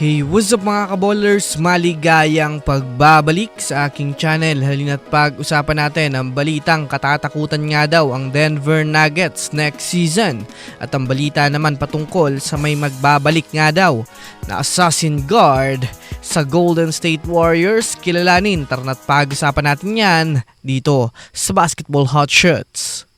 Hey, what's up mga kaballers? Maligayang pagbabalik sa aking channel. Halina't pag-usapan natin ang balitang katatakutan nga daw ang Denver Nuggets next season. At ang balita naman patungkol sa may magbabalik nga daw na assassin guard sa Golden State Warriors. Kilalanin, tara na't pag-usapan natin yan dito sa Basketball Hot Shots.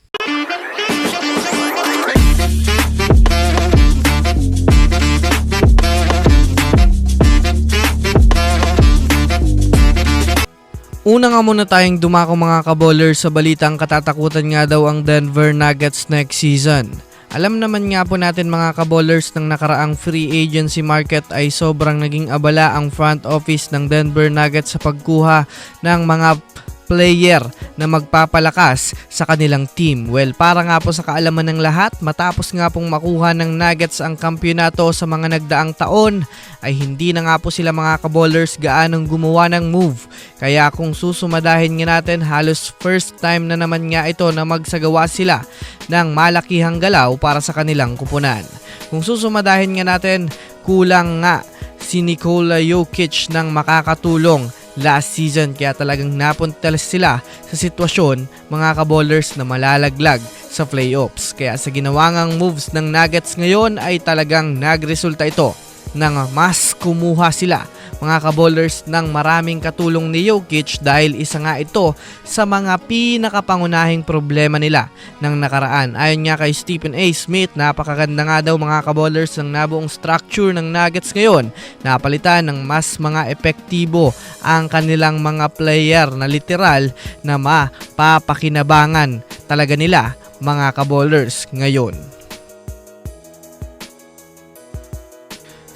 Una nga muna tayong dumako mga kaballers sa balitang katatakutan nga daw ang Denver Nuggets next season. Alam naman nga po natin mga kaballers ng nakaraang free agency market ay sobrang naging abala ang front office ng Denver Nuggets sa pagkuha ng mga player na magpapalakas sa kanilang team. Well, para nga po sa kaalaman ng lahat, matapos nga pong makuha ng Nuggets ang kampyonato sa mga nagdaang taon, ay hindi na nga po sila mga kaballers gaanong gumawa ng move. Kaya kung susumadahin nga natin, halos first time na naman nga ito na magsagawa sila ng malakihang galaw para sa kanilang kupunan. Kung susumadahin nga natin, kulang nga si Nikola Jokic ng makakatulong last season kaya talagang napunta sila sa sitwasyon mga kaballers na malalaglag sa playoffs. Kaya sa ginawang moves ng Nuggets ngayon ay talagang nagresulta ito nang mas kumuha sila mga kaballers ng maraming katulong ni Jokic dahil isa nga ito sa mga pinakapangunahing problema nila ng nakaraan. Ayon nga kay Stephen A. Smith, napakaganda nga daw mga kaballers ng nabuong structure ng Nuggets ngayon. Napalitan ng mas mga epektibo ang kanilang mga player na literal na mapapakinabangan talaga nila mga kaballers ngayon.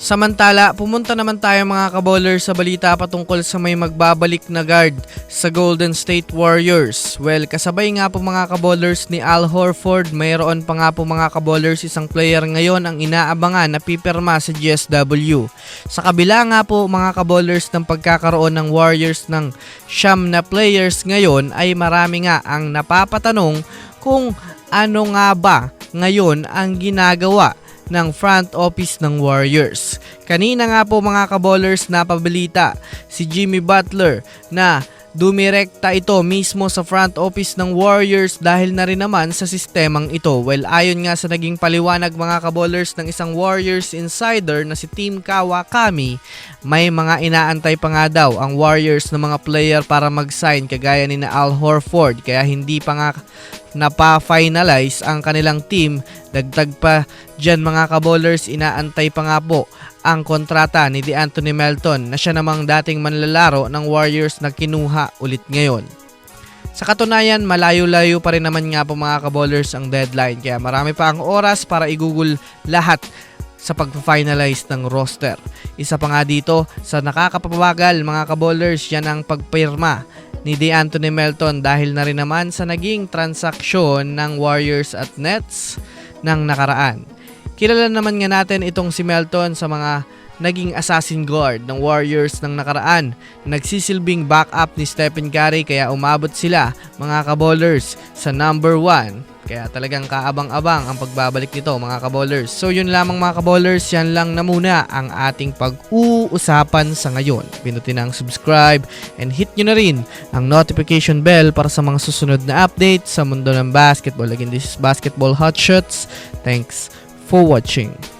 Samantala, pumunta naman tayo mga kaballers sa balita patungkol sa may magbabalik na guard sa Golden State Warriors. Well, kasabay nga po mga kaballers ni Al Horford, mayroon pa nga po mga kaballers isang player ngayon ang inaabangan na pipirma sa GSW. Sa kabila nga po mga kaballers ng pagkakaroon ng Warriors ng siyam na players ngayon ay marami nga ang napapatanong kung ano nga ba ngayon ang ginagawa ng front office ng Warriors. Kanina nga po mga kaballers napabalita si Jimmy Butler na dumirekta ito mismo sa front office ng Warriors dahil na rin naman sa sistemang ito. Well, ayon nga sa naging paliwanag mga kaballers ng isang Warriors insider na si Team Kawakami, may mga inaantay pa nga daw ang Warriors ng mga player para mag-sign kagaya ni na Al Horford kaya hindi pa nga napa-finalize ang kanilang team. Dagdag pa dyan mga kaballers, inaantay pa nga po ang kontrata ni DeAnthony Melton na siya namang dating manlalaro ng Warriors na kinuha ulit ngayon. Sa katunayan, malayo-layo pa rin naman nga po mga kaballers ang deadline kaya marami pa ang oras para igugol lahat sa pag-finalize ng roster. Isa pa nga dito sa nakakapabagal mga kaballers yan ang pagpirma ni DeAnthony Melton dahil na rin naman sa naging transaksyon ng Warriors at Nets ng nakaraan. Kilala naman nga natin itong si Melton sa mga naging assassin guard ng Warriors ng nakaraan. Nagsisilbing backup ni Stephen Curry kaya umabot sila mga kaballers sa number 1 kaya talagang kaabang-abang ang pagbabalik nito mga kaballers. So yun lamang mga kaballers, yan lang na muna ang ating pag-uusapan sa ngayon. Pinutin ang subscribe and hit nyo na rin ang notification bell para sa mga susunod na updates sa mundo ng basketball. Again, this is Basketball Hot Shots. Thanks for watching.